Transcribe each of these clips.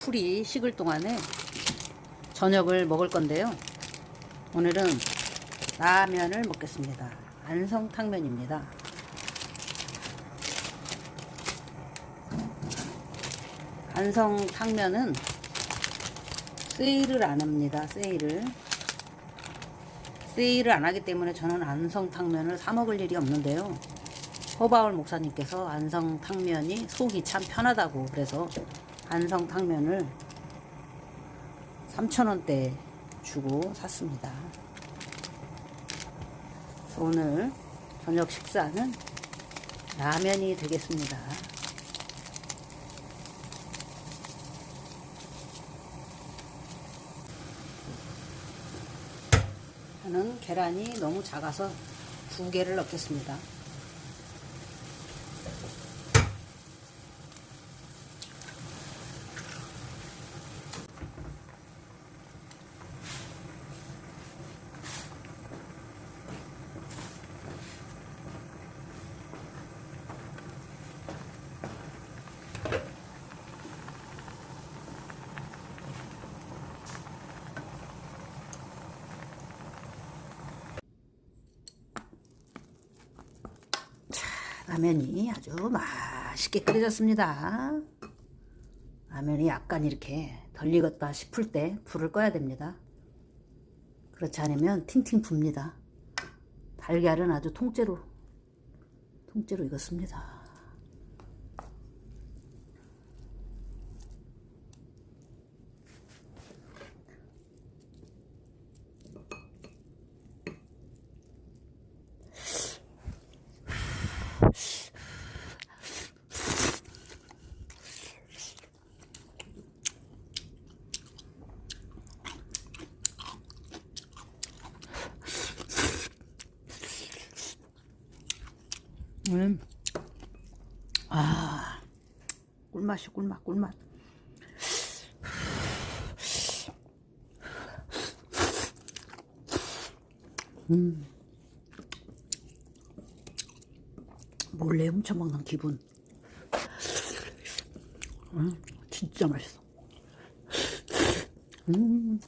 풀이 식을 동안에 저녁을 먹을 건데요. 오늘은 라면을 먹겠습니다. 안성탕면입니다. 안성탕면은 세일을 안 합니다. 세일을. 세일을 안 하기 때문에 저는 안성탕면을 사 먹을 일이 없는데요. 허바울 목사님께서 안성탕면이 속이 참 편하다고 그래서 안성 탕면을 3,000원대 주고 샀습니다. 오늘 저녁 식사는 라면이 되겠습니다. 저는 계란이 너무 작아서 두 개를 넣겠습니다. 라면이 아주 맛있게 끓여졌습니다. 라면이 약간 이렇게 덜 익었다 싶을 때 불을 꺼야 됩니다. 그렇지 않으면 팅팅 붑니다. 달걀은 아주 통째로 통째로 익었습니다. 음. 아, 꿀맛이 꿀맛, 꿀맛. 음. 몰래 훔쳐 먹는 기분. 음, 진짜 맛있어. 음.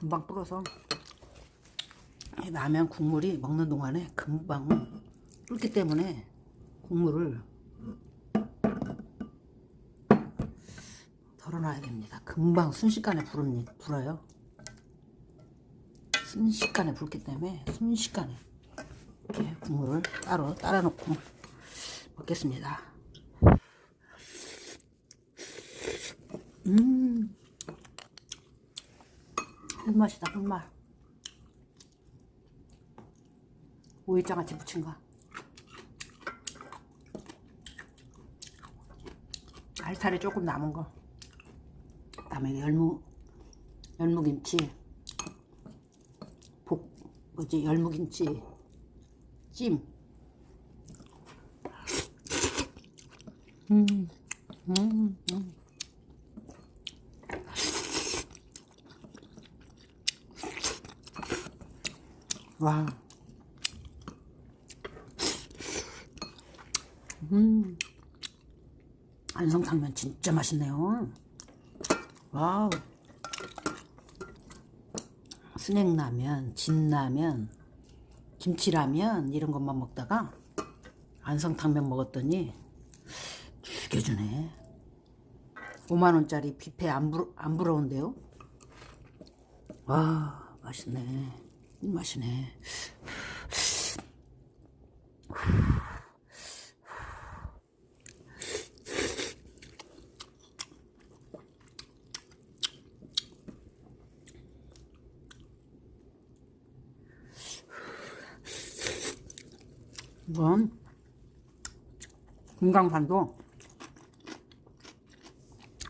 금방 불어서 이 라면 국물이 먹는 동안에 금방 끓기 때문에 국물을 덜어놔야 됩니다. 금방 순식간에 부릅니, 불어요. 순식간에 불기 때문에 순식간에 이렇게 국물을 따로 따라 놓고 먹겠습니다. 음. 꿀맛이다 꿀맛. 오이장아찌 부친 거. 알살이 조금 남은 거. 그다음에 열무 열무김치. 복 뭐지 열무김치. 찜. 음, 음, 음. 와. 음. 안성탕면 진짜 맛있네요. 와우. 스낵라면, 진라면, 김치라면 이런 것만 먹다가 안성탕면 먹었더니 죽여주네. 5만원짜리 뷔페 안, 부러, 안 부러운데요? 와, 맛있네. 이 맛이네. 이건 금강산도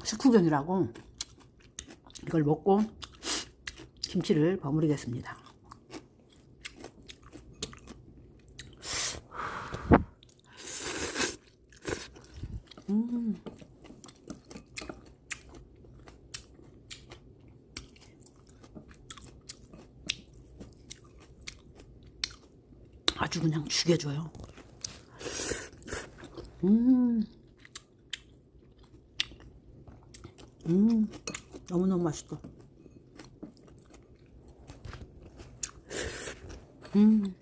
식후경이라고 이걸 먹고 김치를 버무리겠습니다. 음. 아주 그냥 죽여줘요. 음. 음. 너무너무 맛있다. 음.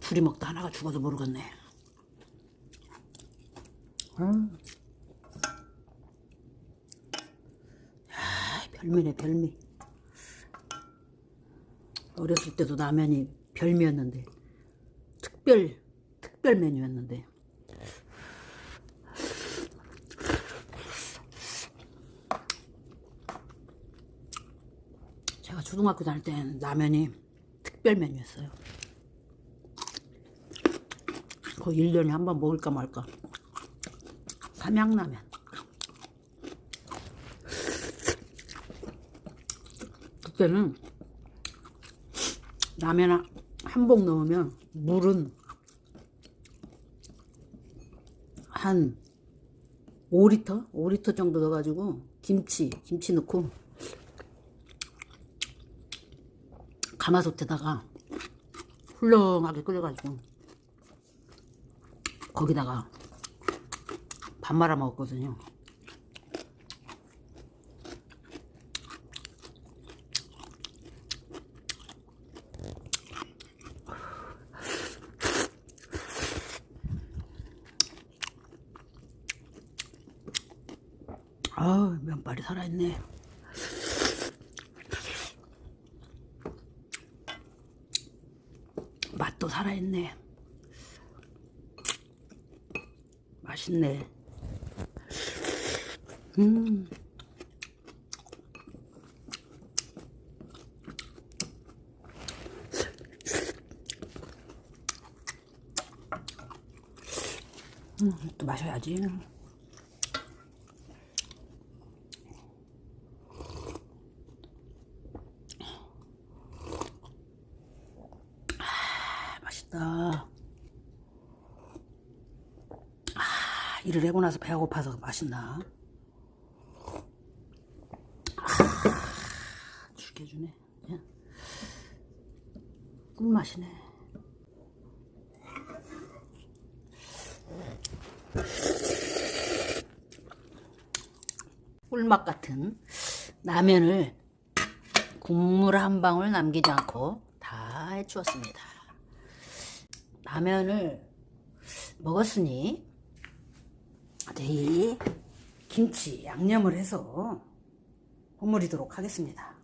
둘이 먹다 하나가 죽어도 모르겠네. 음. 야, 별미네, 별미. 어렸을 때도 라면이 별미였는데, 특별, 특별 메뉴였는데. 제가 초등학교 다닐 땐 라면이 특별 메뉴였어요. 그 1년에 한 번 먹을까 말까. 삼양라면. 그때는 라면 한봉 넣으면 물은 한 5리터? 5리터 정도 넣어가지고 김치, 김치 넣고 가마솥에다가 훌렁하게 끓여가지고 거기다가 밥 말아 먹었거든요. 아, 면발이 살아있네. 맛도 살아있네. 맛있네. 음. 음, 또 마셔야지. 아, 맛있다. 아, 일을 하고 나서 배가 고파서 맛있나? 아, 죽여주네. 예. 꿀맛이네. 꿀맛 같은 라면을 국물 한 방울 남기지 않고 다 해주었습니다. 라면을 먹었으니 내일 김치 양념을 해서 버무리도록 하겠습니다.